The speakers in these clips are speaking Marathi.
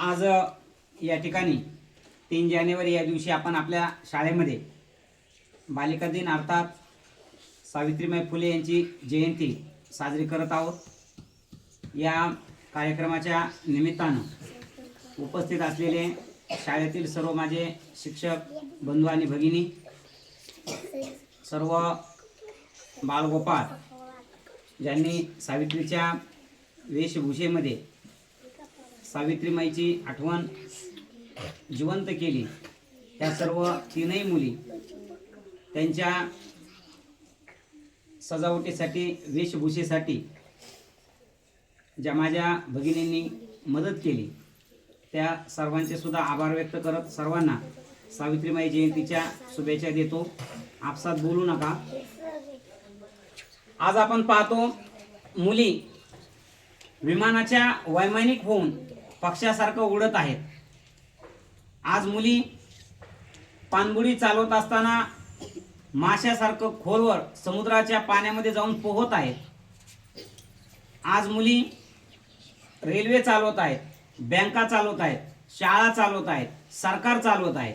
आज या ठिकाणी तीन जानेवारी या दिवशी आपण आपल्या शाळेमध्ये बालिका दिन अर्थात सावित्रीबाई फुले यांची जयंती साजरी करत आहोत. या कार्यक्रमाच्या निमित्तानं उपस्थित असलेले शाळेतील सर्व माझे शिक्षक बंधू आणि भगिनी सर्व बालगोपाळ ज्यांनी सावित्रीच्या वेशभूषेमध्ये सावित्रीमाईची आठवण जिवंत केली. त्या सर्व तीनही मुली त्यांच्या सजावटीसाठी वेशभूषेसाठी ज्या माझ्या भगिनींनी मदत केली त्या सर्वांचे सुद्धा आभार व्यक्त करत सर्वांना सावित्रीमाई जयंतीच्या शुभेच्छा देतो. आपसात बोलू नका. आज आपण पाहतो मुली विमानाच्या वैमानिक होऊन पक्षासारखं उडत आहेत आज मुली पाणबुडी चालवत असताना माशासारखं खोलवर समुद्राच्या पाण्यामध्ये जाऊन पोहत आहेत. आज मुली रेल्वे चालवत आहेत बँका चालवत आहेत शाळा चालवत आहेत सरकार चालवत आहेत.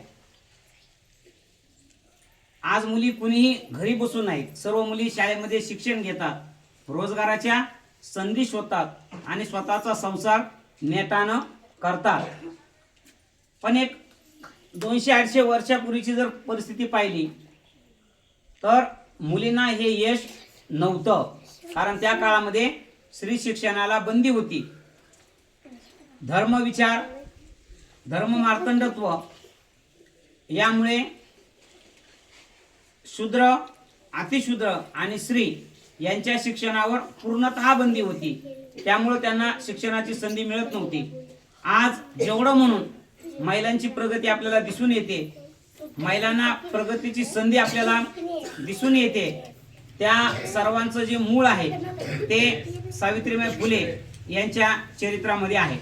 आज मुली कुणीही घरी बसून नाहीत. सर्व मुली शाळेमध्ये शिक्षण घेतात रोजगाराच्या संधी शोधतात आणि स्वतःचा संसार नेटानं करतात. पण एक दोनशे आठशे वर्षापूर्वीची जर परिस्थिती पाहिली तर मुलींना हे यश नव्हतं. कारण त्या काळामध्ये स्त्री शिक्षणाला बंदी होती. धर्मविचार धर्म मार्तंडत्व यामुळे शूद्र अतिशूद्र आणि स्त्री यांच्या शिक्षणावर पूर्णतः बंदी होती. त्यामुळे त्यांना शिक्षणाची संधी मिळत नव्हती. आज जेवढं म्हणून महिलांची प्रगती आपल्याला दिसून येते महिलांना प्रगतीची संधी आपल्याला दिसून येते त्या सर्वांचं जे मूळ आहे ते सावित्रीबाई फुले यांच्या चरित्रामध्ये आहे.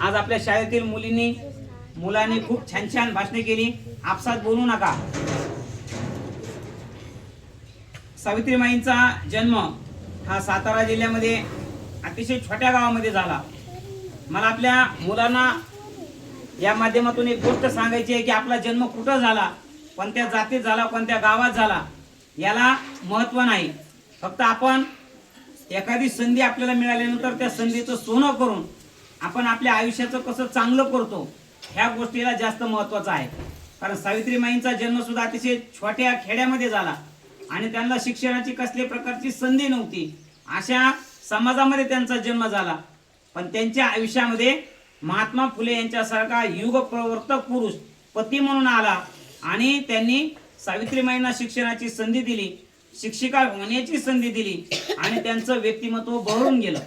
आज आपल्या शाळेतील मुलींनी मुलांनी खूप छान छान भाषणे केली. आपसात बोलू नका. सावित्रीमाईंचा जन्म हा सातारा जिल्ह्यामध्ये अतिशय छोट्या गावामध्ये झाला. मला आपल्या मुलांना या माध्यमातून एक गोष्ट सांगायची आहे की आपला जन्म कुठं झाला कोणत्या जातीत झाला कोणत्या गावात झाला याला महत्त्व नाही. फक्त आपण एखादी संधी आपल्याला मिळाल्यानंतर त्या संधीचं सोनं करून आपण आपल्या आयुष्याचं कसं चांगलं करतो ह्या गोष्टीला जास्त महत्त्वाचं आहे. कारण सावित्रीमाईंचा जन्मसुद्धा अतिशय छोट्या खेड्यामध्ये झाला. आणि त्यांना शिक्षणाची कसल्या प्रकारची संधी नव्हती. अशा समाजामध्ये त्यांचा जन्म झाला. पण त्यांच्या आयुष्यामध्ये महात्मा फुले यांच्यासारखा युग प्रवर्तक पुरुष पती म्हणून आला आणि त्यांनी सावित्रीमाईंना शिक्षणाची संधी दिली शिक्षिका होण्याची संधी दिली आणि त्यांचं व्यक्तिमत्व बहरून गेलं.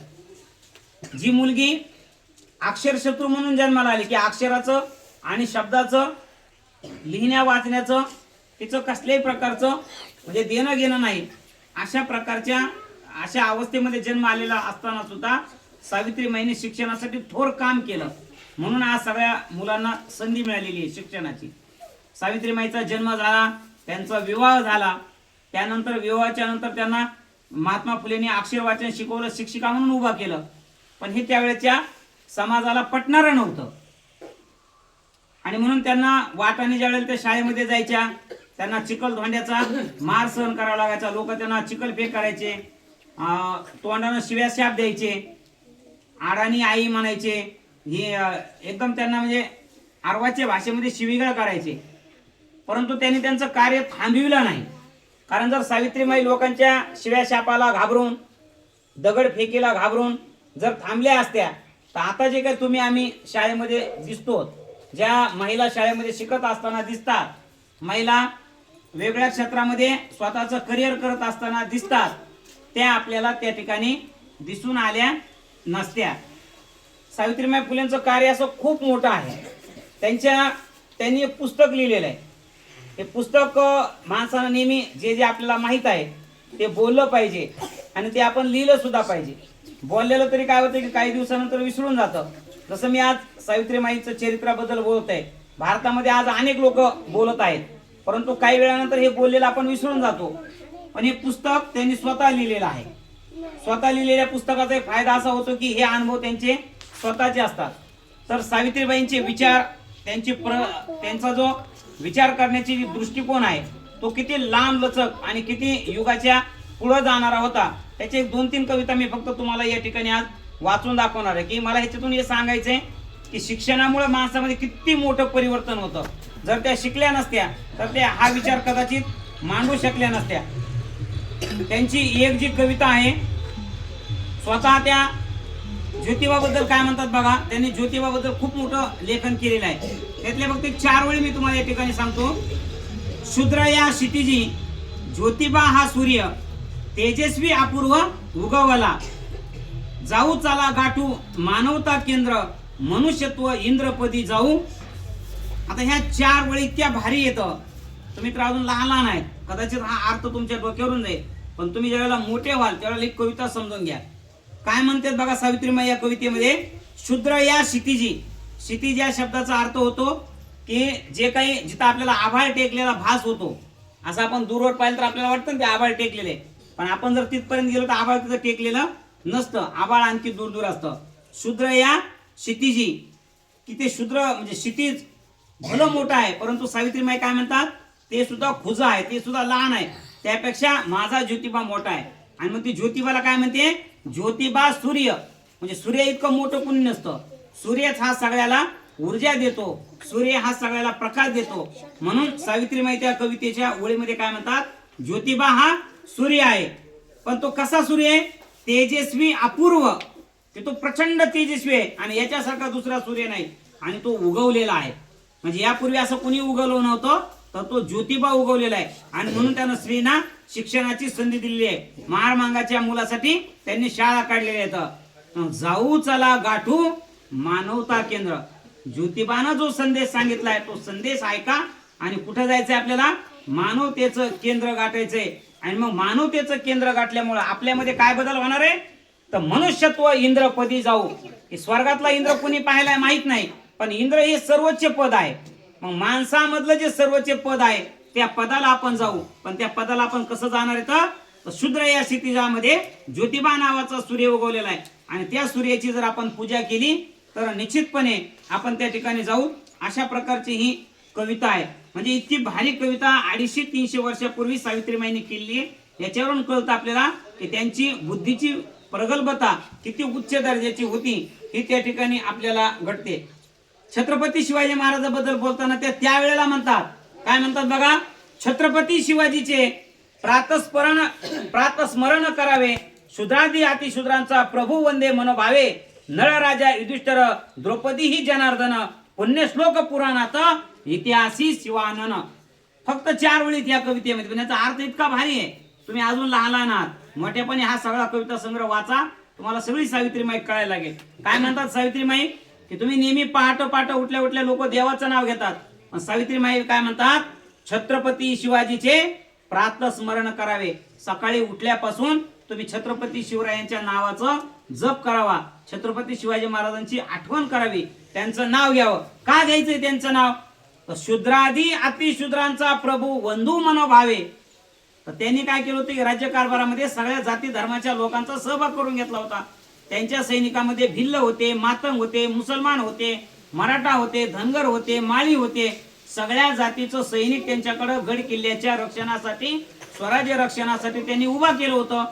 जी मुलगी अक्षरशत्रू म्हणून जन्माला आली की अक्षराचं आणि शब्दाचं लिहिण्या वाचण्याचं तिचं कसल्याही प्रकारचं म्हणजे देणं घेणं नाही. अशा प्रकारच्या अशा अवस्थेमध्ये जन्म आलेला असताना सुद्धा सावित्रीमाईने शिक्षणासाठी थोर काम केलं. म्हणून आज सगळ्या मुलांना संधी मिळालेली आहे शिक्षणाची. सावित्रीमाईचा जन्म झाला त्यांचा विवाह झाला. त्यानंतर विवाहाच्या नंतर त्यांना महात्मा फुलेंनी अक्षर वाचन शिकवलं शिक्षिका म्हणून उभा केलं. पण हे त्यावेळेच्या समाजाला पटणारं नव्हतं. आणि म्हणून त्यांना वाटाने ज्या वेळेला त्या शाळेमध्ये जायच्या त्यांना चिखल धोंड्याचा मार सहन करावा लागायचा. लोक त्यांना चिखल फेक करायचे. तोंडानं शिव्या शाप द्यायचे. आडानी आई म्हणायचे. हे एकदम त्यांना म्हणजे आरवाच्या भाषेमध्ये शिविगाळ करायचे. परंतु त्यांनी त्यांचं कार्य थांबविलं नाही. कारण जर सावित्रीमाई लोकांच्या शिव्या शापाला घाबरून दगड फेकीला घाबरून जर थांबल्या असत्या तर आता जे काही तुम्ही आम्ही शाळेमध्ये दिसतो ज्या महिला शाळेमध्ये शिकत असताना दिसतात महिला वेगळ्या क्षेत्रामध्ये स्वतःचं करिअर करत असताना दिसतात. त्या आपल्याला त्या ठिकाणी दिसून आल्या नसत्या. सावित्रीबाई फुलेंचं कार्य असं खूप मोठं आहे. त्यांच्या त्यांनी एक पुस्तक लिहिलेलं आहे. हे पुस्तक माणसानं नेहमी जे जे आपल्याला माहीत आहे ते बोललं पाहिजे आणि ते आपण लिहिलं सुद्धा पाहिजे. बोललेलं तरी काय होतं की काही दिवसानंतर विसरून जातं. जसं मी आज सावित्रीमाईचं चरित्राबद्दल बोलत आहे भारतामध्ये आज अनेक लोक बोलत आहेत. परंतु काही वेळानंतर हे बोललेलं आपण विसरून जातो. पण हे पुस्तक त्यांनी स्वतः लिहिलेलं आहे. स्वतः लिहिलेल्या पुस्तकाचा एक फायदा असा होतो की हे अनुभव त्यांचे स्वतःचे असतात. तर सावित्रीबाईंचे विचार त्यांची प्र त्यांचा जो विचार करण्याची जी दृष्टिकोन आहे तो किती लांब लचक आणि किती युगाच्या पुढं जाणारा होता त्याचे एक दोन तीन कविता मी फक्त तुम्हाला या ठिकाणी आज वाचून दाखवणार आहे. की मला ह्याच्यातून हे सांगायचंय की शिक्षणामुळे माणसामध्ये किती मोठं परिवर्तन होतं. जर त्या शिकल्या नसत्या तर त्या हा विचार कदाचित मांडू शकल्या नसत्या. त्यांची एक जी कविता आहे स्वतः त्या ज्योतिबाबद्दल काय म्हणतात बघा त्यांनी ज्योतिबाबद्दल खूप मोठं लेखन केलेलं आहे. त्यातले फक्त एक चार वेळी मी तुम्हाला या ठिकाणी सांगतो. शूद्र या क्षितिजी ज्योतिबा हा सूर्य तेजस्वी अपूर्व उगवला. जाऊ चला गाठू मानवता केंद्र मनुष्यत्व इंद्रपदी जाऊ. आता ह्या चार वळी इतक्या भारी येतं. तुम्ही तर अजून लहान लहान आहेत. कदाचित हा अर्थ तुमच्या डोक्यावरून जाईल. पण तुम्ही ज्यावेळेला मोठे व्हाल त्यावेळेला एक कविता समजून घ्या. काय म्हणतात बघा सावित्रीमाई या कवितेमध्ये? शूद्र या क्षितिजी. क्षितिज या शब्दाचा अर्थ होतो की जे काही जिथं आपल्याला आभाळ टेकलेला भास होतो. असं आपण दूरवर पाहिलं तर आपल्याला वाटतं ना ते आभाळ टेकलेले. पण आपण जर तिथपर्यंत गेलो तर आभाळ तिथं टेकलेलं नसतं. आभाळ आणखी दूर दूर असतं. शूद्र या क्षितिजी. की ते शूद्र म्हणजे क्षितिज भलं मोठं आहे परंतु सावित्रीमाई काय म्हणतात ते सुद्धा खुजं आहे ते सुद्धा लहान आहे. त्यापेक्षा माझा ज्योतिबा मोठा आहे. आणि मग ती ज्योतिबाला काय म्हणते ज्योतिबा सूर्य. म्हणजे सूर्य इतकं मोठं कुणी नसतं. सूर्यच हा सगळ्याला ऊर्जा देतो. सूर्य हा सगळ्याला प्रकाश देतो. म्हणून सावित्रीमाई त्या कवितेच्या ओळीमध्ये काय म्हणतात ज्योतिबा हा सूर्य आहे. पण तो कसा सूर्य आहे? तेजस्वी अपूर्व. की तो प्रचंड तेजस्वी आहे. आणि याच्यासारखा दुसरा सूर्य नाही. आणि तो उगवलेला आहे. म्हणजे यापूर्वी असं कुणी उगवलं नव्हतं तर तो ज्योतिबा उगवलेला आहे. आणि म्हणून त्यानं स्त्रीना शिक्षणाची संधी दिलेली आहे. मार मांगाच्या मुलासाठी त्यांनी शाळा काढलेल्या आहेत. जाऊ चला गाठू मानवता केंद्र. ज्योतिबानं जो संदेश सांगितलाय तो संदेश ऐका आणि कुठं जायचंय आपल्याला? मानवतेचं केंद्र गाठायचंय. आणि मग मानवतेचं केंद्र गाठल्यामुळे आपल्यामध्ये काय बदल होणार आहे? तर मनुष्यत्व इंद्रपदी जाऊ. स्वर्गातला इंद्र कोणी पाहायला माहीत नाही. पण इंद्र हे सर्वोच्च पद आहे. मग माणसामधलं जे सर्वोच्च पद आहे त्या पदाला आपण जाऊ. पण त्या पदाला आपण कसं जाणार आहे तर? शूद्र या क्षितिजामध्ये ज्योतिबा नावाचा सूर्य उगवलेला आहे. आणि त्या सूर्याची जर आपण पूजा केली तर निश्चितपणे आपण त्या ठिकाणी जाऊ. अशा प्रकारची ही कविता आहे. म्हणजे इतकी भारी कविता अडीचशे तीनशे वर्षापूर्वी सावित्रीबाईंनी केली आहे. याच्यावरून कळतं आपल्याला की त्यांची बुद्धीची प्रगल्भता किती उच्च दर्जाची होती ही त्या ठिकाणी आपल्याला घडते. छत्रपती शिवाजी महाराजाबद्दल बोलताना त्या त्यावेळेला म्हणतात. काय म्हणतात बघा? छत्रपती शिवाजीचे प्रातस्मरण प्रातस्मरण करावे. शूद्रादी अतिशूद्रांचा प्रभू वंदे मनोभावे. नळराजा युधिष्ठर द्रौपदी ही जनार्दन पुण्यश्लोक पुराणात इतिहासी शिवानन. फक्त चार वेळीत या कवितेमध्ये पण याचा अर्थ इतका भारी आहे. तुम्ही अजून लहान लहान आहात. मोठेपणी हा सगळा कविता संग्रह वाचा. तुम्हाला सगळी सावित्रीमाई कळायला लागेल. काय म्हणतात सावित्रीमाई की तुम्ही नेहमी पहाट पहाट उठल्या उठल्या लोक देवाचं नाव घेतात. पण सावित्रीमाई काय म्हणतात? छत्रपती शिवाजीचे प्रातस्मरण करावे. सकाळी उठल्यापासून तुम्ही छत्रपती शिवरायांच्या नावाचं जप करावा. छत्रपती शिवाजी महाराजांची आठवण करावी. त्यांचं नाव घ्यावं. का घ्यायचंय त्यांचं नाव? तर शूद्रादी अतिशूद्रांचा प्रभू बंधू मनोभावे. तर त्यांनी काय केलं होतं? की राज्य कारभारामध्ये सगळ्या जाती धर्माच्या लोकांचा सहभाग करून घेतला होता. त्यांच्या सैनिकामध्ये भिल्ल होते मातंग होते मुसलमान होते मराठा होते धनगर होते माळी होते. सगळ्या जातीचं सैनिक त्यांच्याकडे गड किल्ल्याच्या रक्षणासाठी स्वराज्य रक्षणासाठी त्यांनी उभा केलं होतं.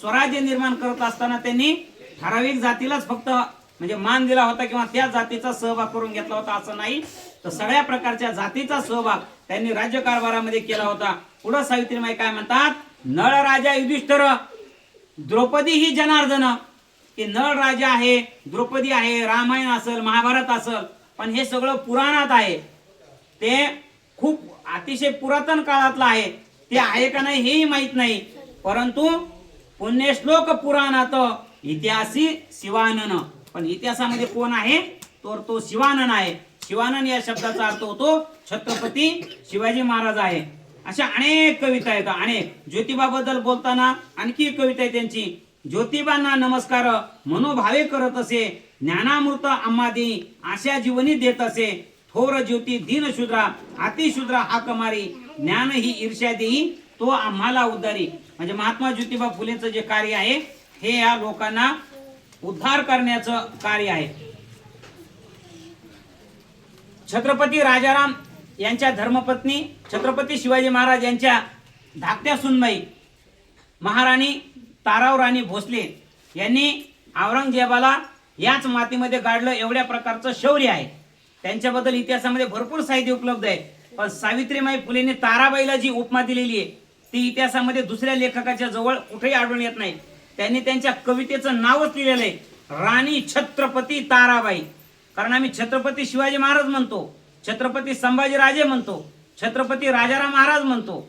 स्वराज्य निर्माण करत असताना त्यांनी ठराविक जातीलाच फक्त म्हणजे मान दिला होता किंवा त्या जातीचा सहभाग करून घेतला होता असं नाही. तर सगळ्या प्रकारच्या जातीचा सहभाग त्यांनी राज्य कारभारामध्ये केला होता. पुढं सावित्रीमाई काय म्हणतात? नळ राजा युधिष्ठर द्रौपदी ही जनार्दन की नळ राजा आहे द्रौपदी आहे रामायण असेल महाभारत असेल पण हे सगळं पुराणात आहे. ते खूप अतिशय पुरातन काळातलं आहे. ते आहे का नाही हेही माहीत नाही. परंतु पुण्यश्लोक पुराणात इतिहासी शिवानन. पण इतिहासामध्ये कोण आहे? तर तो शिवानन आहे. शिवानन या शब्दाचा अर्थ होतो छत्रपती शिवाजी महाराज आहे. अशा अनेक कविता आहेत अनेक. ज्योतिबाबद्दल बोलताना आणखी कविता आहे त्यांची. ज्योतिबांना नमस्कार. मनोभावे करत असे. ज्ञानामृत आम्हादी आशा जीवनी देत असे. थोर ज्योती दीन शूद्रा अतिशूद्रा हा कमारी. ज्ञान ही ईर्ष्या देई तो आम्हाला उद्धारी म्हणजे महात्मा ज्योतिबा फुलेचं जे कार्य आहे हे या लोकांना उद्धार करण्याचं कार्य आहे. छत्रपती राजाराम यांच्या धर्मपत्नी छत्रपती शिवाजी महाराज यांच्या धाकट्या सुनबाई महाराणी ताराव राणी भोसले यांनी औरंगजेबाला याच मातीमध्ये गाडलं एवढ्या प्रकारचं शौर्य आहे. त्यांच्याबद्दल इतिहासामध्ये भरपूर साहित्य उपलब्ध आहे. पण सावित्रीमाई फुलेने ताराबाईला जी उपमा दिलेली आहे ती इतिहासामध्ये दुसऱ्या लेखकाच्या जवळ कुठेही आढळून येत नाही. त्यांनी त्यांच्या कवितेचं नावच लिहिलेलं आहे राणी छत्रपती ताराबाई. कारण आम्ही छत्रपती शिवाजी महाराज म्हणतो छत्रपती संभाजीराजे म्हणतो छत्रपती राजाराम महाराज म्हणतो.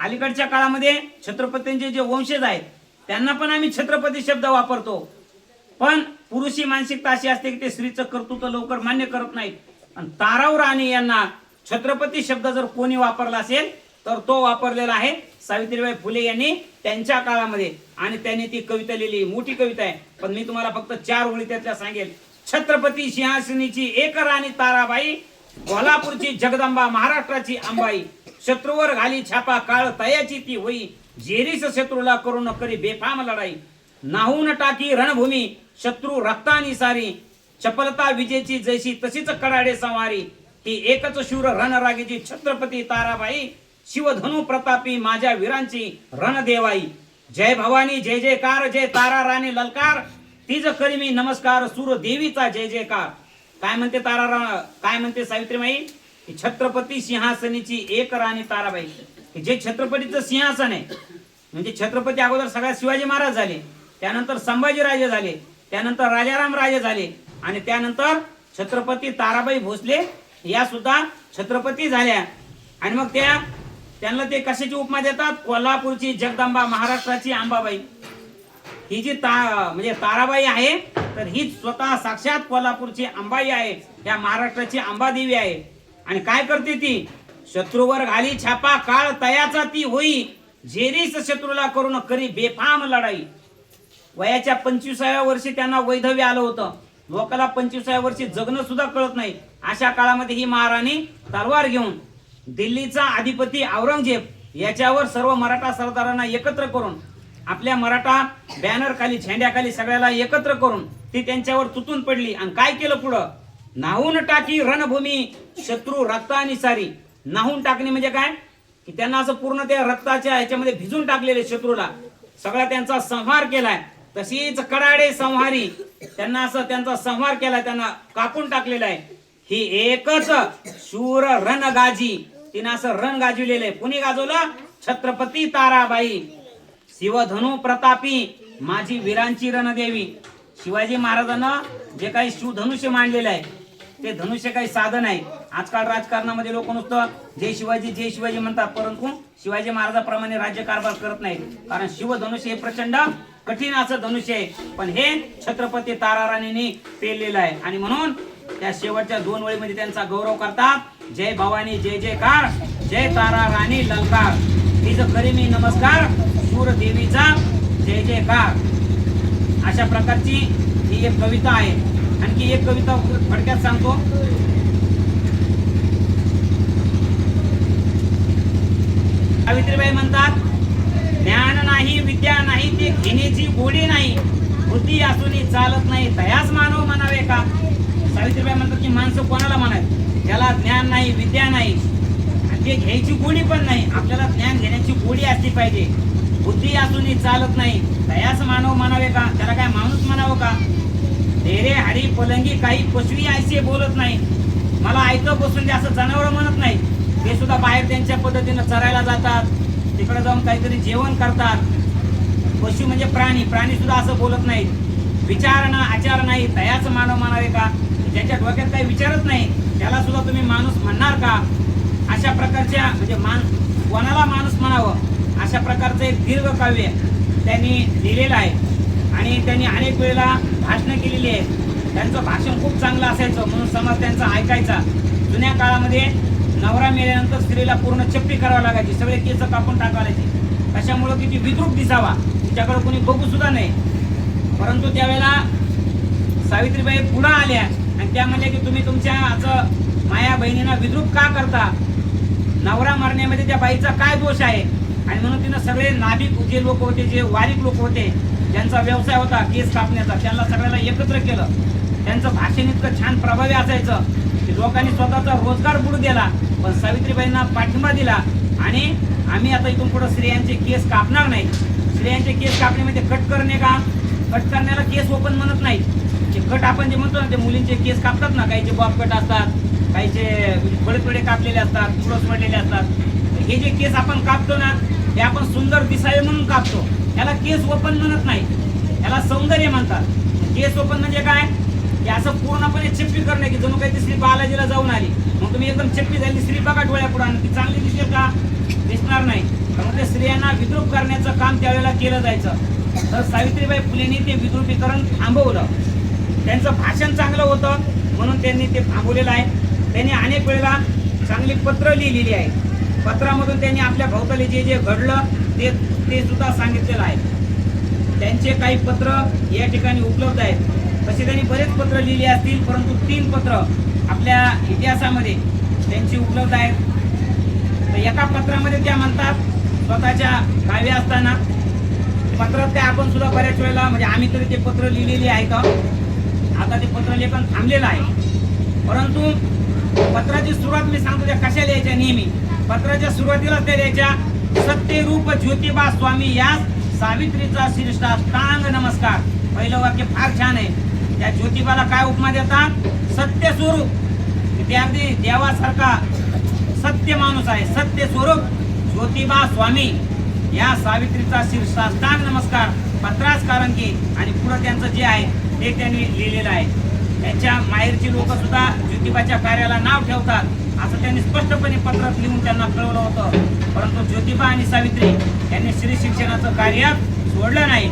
अलीकडच्या काळामध्ये छत्रपतींचे जे वंशज आहेत त्यांना पण आम्ही छत्रपती शब्द वापरतो. पण पुरुषी मानसिकता अशी असते की ते स्त्रीचं कर्तृत्व लवकर मान्य करत नाहीत. आणि ताराव राणे यांना छत्रपती शब्द जर कोणी वापरला असेल तर तो वापरलेला आहे सावित्रीबाई फुले यांनी त्यांच्या काळामध्ये. आणि त्यांनी ती कविता लिहिली मोठी कविता आहे. पण मी तुम्हाला फक्त चार ओळी त्यातल्या सांगेल. छत्रपती सिंहासनीची एक राणी ताराबाई कोल्हापूरची जगदंबा महाराष्ट्राची अंबाई. शत्रूवर घाली छापा काळ तयाची ती होई. जेरीस शत्रूला करून करी बेफाम लढाई. नाहून टाकी रणभूमी शत्रू रक्तानी सारी. चपलता विजेची जैशी तशीच कडाडे संवारी. ही एकच शूर रणरागीची छत्रपती ताराबाई. शिवधनु प्रतापी माझ्या वीरांची रणदेवाई. जय भवानी जय जयकार जय तारा राणी ललकार. तीज करी मी नमस्कार सूर देवीचा जय जयकार. काय म्हणते तारा काय म्हणते सावित्रीबाई? छत्रपती सिंहासनीची एक राणी ताराबाई. जे छत्रपतीचं सिंहासन आहे म्हणजे छत्रपती अगोदर सगळ्यात शिवाजी महाराज झाले त्यानंतर संभाजी राजे झाले त्यानंतर राजाराम राजे झाले आणि त्यानंतर छत्रपती ताराबाई भोसले या सुद्धा छत्रपती झाल्या. आणि मग त्या त्यांना ते कशाची उपमा देतात? कोल्हापूरची जगदंबा महाराष्ट्राची अंबाबाई ही जी ता म्हणजे ताराबाई आहे तर ही स्वतः साक्षात कोल्हापूरची अंबाई आहे या महाराष्ट्राची अंबादेवी आहे. आणि काय करते ती? शत्रूवर घाली छापा काळ तयाचा ती होई. झेरीस शत्रूला करून करी बेफाम लढाई. वयाच्या पंचवीसाव्या वर्षी त्यांना वैधव्य आलं होतं. लोकाला पंचवीसाव्या वर्षी जगणं सुद्धा कळत नाही. अशा काळामध्ये ही महाराणी तलवार घेऊन दिल्लीचा अधिपती औरंगजेब याच्यावर सर्व मराठा सरदारांना एकत्र करून आपल्या मराठा बॅनर खाली झेंड्याखाली सगळ्याला एकत्र करून ती त्यांच्यावर तुटून पडली. आणि काय केलं पुढं? नाहून टाकी रणभूमी शत्रू रक्तानी सारी नाहून टाकणे म्हणजे काय? की त्यांना असं पूर्ण त्या रक्ताच्या ह्याच्यामध्ये भिजून टाकलेले शत्रूला सगळा त्यांचा संहार केलाय. तशीच कडाडे संहारी त्यांना असं त्यांचा संहार केलाय त्यांना कापून टाकलेला आहे. ही एकच शूर रणगाजी. तिनं असं रण गाजविलेलं आहे. कुणी गाजवलं? छत्रपती ताराबाई. शिवधनु प्रतापी माझी वीरांची रणदेवी. शिवाजी महाराजांना जे काही शिवधनुष्य मांडलेलं आहे ते धनुष्य काही साधन आहे आजकाल राजकारणामध्ये लोक नुसतं जय शिवाजी जय शिवाजी म्हणतात परंतु शिवाजी महाराजाप्रमाणे राज्यकारभार करत नाही कारण शिवधनुष्य हे प्रचंड कठीण असं धनुष्य आहे. पण हे छत्रपती तारा राणींनी पेरलेलं आहे. आणि म्हणून त्या शेवटच्या दोन वेळीमध्ये त्यांचा गौरव करतात. जय भवानी जय जयकार जय तारा राणी लंकार तिचं करी मी नमस्कार सूर देवीचा जय जयकार. अशा प्रकारची ही एक कविता आहे. आणखी एक कविता थोडक्यात सांगतो. सावित्रीबाई म्हणतात ज्ञान नाही विद्या नाही ते घेण्याची गोडी नाही. बुद्धी असूनही चालत नाही. तयाच मानव म्हणावे का? सावित्रीबाई म्हणतात की माणसं कोणाला म्हणत ज्याला ज्ञान नाही विद्या नाही. आणि ते घ्यायची गोडी पण नाही. आपल्याला ज्ञान घेण्याची गोडी असली पाहिजे. बुद्धी असूनही चालत नाही. तयाच मानव म्हणावे का? त्याला काय माणूस म्हणावं का? डेरे हरी पलंगी काही पशवी ऐसे बोलत नाही. मला ऐकं बसून ते असं जनावर म्हणत नाही. ते सुद्धा बाहेर त्यांच्या पद्धतीनं चरायला जातात. तिकडे जाऊन काहीतरी जेवण करतात. पशु म्हणजे प्राणी. प्राणी सुद्धा असं बोलत नाहीत. विचार ना आचार नाही. दयाच मानव म्हणावे का? ज्याच्या डोक्यात काही विचारच नाही त्याला सुद्धा तुम्ही माणूस म्हणणार का? अशा प्रकारच्या म्हणजे मान कोणाला माणूस म्हणावं. अशा प्रकारचं एक दीर्घ काव्य त्यांनी लिहिलेलं आहे. आणि त्यांनी अनेक वेळेला भाषणं केलेली आहेत. त्यांचं भाषण खूप चांगलं असायचं म्हणून समाज त्यांचा ऐकायचा. जुन्या काळामध्ये नवरा मेल्यानंतर स्त्रीला पूर्ण चप्पी करावी लागायची सगळे केस कापून टाकावायचे कशामुळं किती विद्रूप दिसावा तिच्याकडे कोणी बघूसुद्धा नाही. परंतु त्यावेळेला सावित्रीबाई पुढं आल्या आणि त्या म्हणल्या की तुम्ही तुमच्या असं माया बहिणींना विद्रूप का करता? नवरा मारण्यामध्ये त्या बाईचा काय दोष आहे? आणि म्हणून तिनं सगळे नाभिक जे लोक होते जे वारीक लोक होते ज्यांचा व्यवसाय होता केस कापण्याचा त्यांना सगळ्याला एकत्र केलं. त्यांचं भाषण इतकं छान प्रभावी असायचं की लोकांनी स्वतःचा रोजगार बुडू दिला पण सावित्रीबाईंना पाठिंबा दिला. आणि आम्ही आता इथून पुढे स्त्रियांचे केस कापणार नाही. स्त्रियांचे केस कापणे म्हणजे कट करणे का? कट करण्याला केस ओपन म्हणत नाही जे कट आपण जे म्हणतो ना ते मुलींचे केस कापतात ना काहीचे बॉब कट असतात काहीचे म्हणजे बडे थोडे कापलेले असतात पुढं पडलेले असतात. हे जे केस आपण कापतो ना हे आपण सुंदर दिसावे म्हणून कापतो. याला केस ओपन म्हणत नाही. याला सौंदर्य म्हणतात. केस ओपन म्हणजे काय? की असं पूर्णपणे चिप्पी करणे की जणू काही ती स्त्री बालाजीला जाऊन आली. मग तुम्ही एकदम चिप्पी झाली स्त्री बघा डोळ्या पुढे ती चांगली दिसेल का? दिसणार नाही. त्यामुळे ते स्त्रियांना विद्रूप करण्याचं काम त्यावेळेला केलं जायचं. तर सावित्रीबाई फुलेंनी ते विद्रुपीकरण थांबवलं. त्यांचं भाषण चांगलं होतं म्हणून त्यांनी ते थांबवलेलं आहे. त्यांनी अनेक वेळेला चांगली पत्र लिहिलेली आहे. पत्रामधून त्यांनी आपल्या भोवताली जे जे घडलं ते ते सुद्धा सांगितलेलं आहे. त्यांचे काही पत्र या ठिकाणी उपलब्ध आहेत. तसे त्यांनी बरेच पत्र लिहिले असतील परंतु तीन पत्र आपल्या इतिहासामध्ये त्यांची उपलब्ध आहेत. तर एका पत्रामध्ये त्या म्हणतात स्वतःच्या गावी असताना. पत्रात त्या आपण सुद्धा बऱ्याच वेळेला म्हणजे आम्ही तरी ते पत्र लिहिलेली आहेत आता ते पत्र लेखन थांबलेलं आहे. परंतु पत्राची सुरुवात मी सांगतो त्या कशा लिहायच्या नेहमी? पत्राच्या सुरुवातीला ते लिहायच्या सत्यरूप ज्योतिबा स्वामी यास सावित्रीचा शिरष्टाष्टांग नमस्कार. पहिलं वाक्य फार छान आहे. त्या ज्योतिबाला काय उपमा देतात? सत्य स्वरूप. ते अगदी देवासारखा सत्य माणूस आहे. सत्य स्वरूप ज्योतिबा स्वामी या सावित्रीचा शीर्षाष्टांग नमस्कार. पत्रास कारण की आणि पुढं त्यांचं जे आहे ते त्यांनी लिहिलेलं आहे. त्यांच्या माहेरची लोक सुद्धा ज्योतिबाच्या कार्याला नाव ठेवतात. असं त्यांनी स्पष्टपणे पत्रात लिहून त्यांना कळवलं होतं. परंतु ज्योतिबा आणि सावित्री यांनी श्री शिक्षणाचं कार्य सोडलं नाही.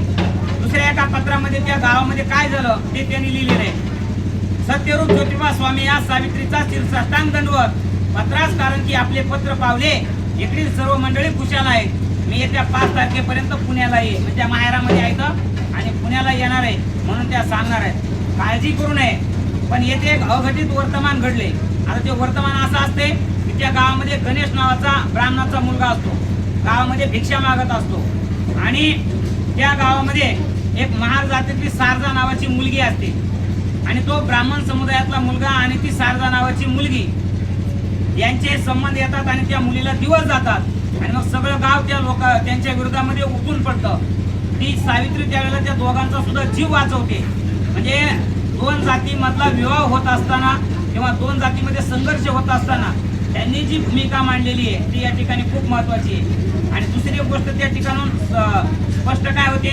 दुसऱ्या एका पत्रामध्ये त्या गावामध्ये काय झालं ते त्यांनी लिहिलेलं आहे सत्यरूप ज्योतिबा स्वामी या सावित्रीचा शीर्षस्थान दंडवत. पत्रास कारण की आपले पत्र पावले. इकडील सर्व मंडळी खुशाल आहेत. मी येत्या पाच तारखेपर्यंत पुण्याला येईल म्हणजे त्या माहेरामध्ये आहेत आणि पुण्याला येणार आहे. म्हणून त्या सांगणार आहेत. काळजी करू नये. पण येथे एक अघटित वर्तमान घडले. आता ते वर्तमान असं असते की त्या गावामध्ये गणेश नावाचा ब्राह्मणाचा मुलगा असतो. गावामध्ये भिक्षा मागत असतो. आणि त्या गावामध्ये एक महार जातीतली सारजा नावाची मुलगी असते. आणि तो ब्राह्मण समुदायातला मुलगा आणि ती सारदा नावाची मुलगी यांचे संबंध येतात आणि त्या मुलीला दिवस जातात. आणि मग सगळं गाव त्या लोक त्यांच्या विरोधामध्ये उठून पडतं. ती सावित्री त्यावेळेला त्या दोघांचा सुद्धा जीव वाचवते. म्हणजे दोन जातीमधला विवाह होत असताना किंवा दोन जातीमध्ये संघर्ष होत असताना त्यांनी जी भूमिका मांडलेली आहे ती या ठिकाणी खूप महत्वाची आहे. आणि दुसरी गोष्ट त्या ठिकाणून स्पष्ट काय होते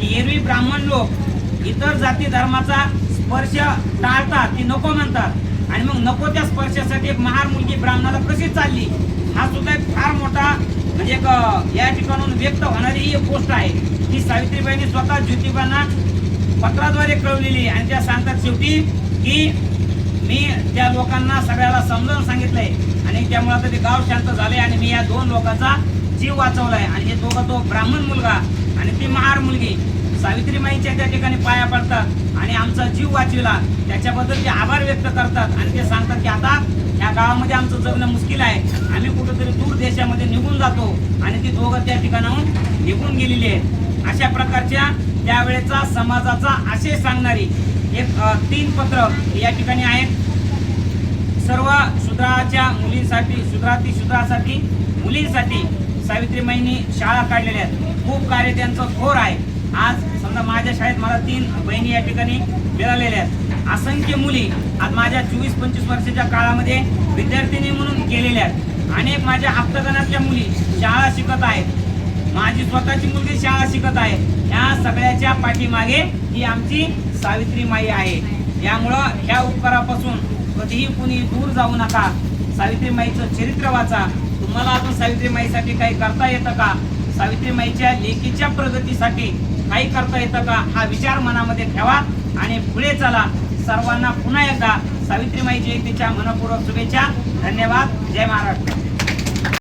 की एरवी ब्राह्मण लोक इतर जाती धर्माचा स्पर्श टाळतात ती नको म्हणतात. आणि मग नको त्या स्पर्शासाठी एक महार मुलगी ब्राह्मणाला कशी चालली हा सुद्धा एक फार मोठा म्हणजे या ठिकाणून व्यक्त होणारी ही एक गोष्ट आहे. ही सावित्रीबाईंनी स्वतः ज्योतिबांना पत्राद्वारे कळवलेली आणि त्या सांगतात शेवटी की मी त्या लोकांना सगळ्याला समजावून सांगितलंय. आणि त्यामुळे आता ते गाव शांत झाले आणि मी या दोन लोकांचा जीव वाचवलाय. आणि हे दोघं तो ब्राह्मण मुलगा आणि ती महार मुलगी सावित्रीमाईच्या त्या ठिकाणी पाया पडतात आणि आमचा जीव वाचविला. त्याच्याबद्दल ते आभार व्यक्त करतात आणि ते सांगतात की आता या गावामध्ये आमचं जगणं मुश्किल आहे. आम्ही कुठंतरी दूर देशामध्ये निघून जातो आणि ती दोघं त्या ठिकाणाहून निघून गेलेली आहेत. अशा प्रकारच्या त्यावेळेचा समाजाचा आशय सांगणारी एक तीन पत्र या ठिकाणी आहेत. सर्व शूद्राच्या मुलींसाठी शूद्राती शूद्रासाठी मुलींसाठी सावित्रीबाईंनी शाळा काढलेल्या आहेत. खूप कार्य त्यांचं थोर आहे. आज समजा माझ्या शाळेत मला तीन बहिणी या ठिकाणी मिळालेल्या आहेत. असंख्य मुली आज माझ्या चोवीस पंचवीस वर्षाच्या काळामध्ये विद्यार्थिनी म्हणून गेलेल्या आहेत. अनेक माझ्या आप्तगणातल्या मुली शाळा शिकत आहेत. माझी स्वतःची मुलगी शाळा शिकत आहे. या सगळ्याच्या पाठीमागे ही आमची सावित्री माई आहे. यामुळं ह्या उपकारापासून कधीही कुणी दूर जाऊ नका. सावित्री माईचं चरित्र वाचा. तुम्हाला अजून सावित्री माईसाठी काही करता येतं का? सावित्री माईच्या लेखीच्या प्रगतीसाठी काही करता येतं का? हा विचार मनामध्ये ठेवा आणि पुढे चला. सर्वांना पुन्हा एकदा सावित्रीमाई जयंतीच्या मनपूर्वक शुभेच्छा. धन्यवाद. जय महाराष्ट्र.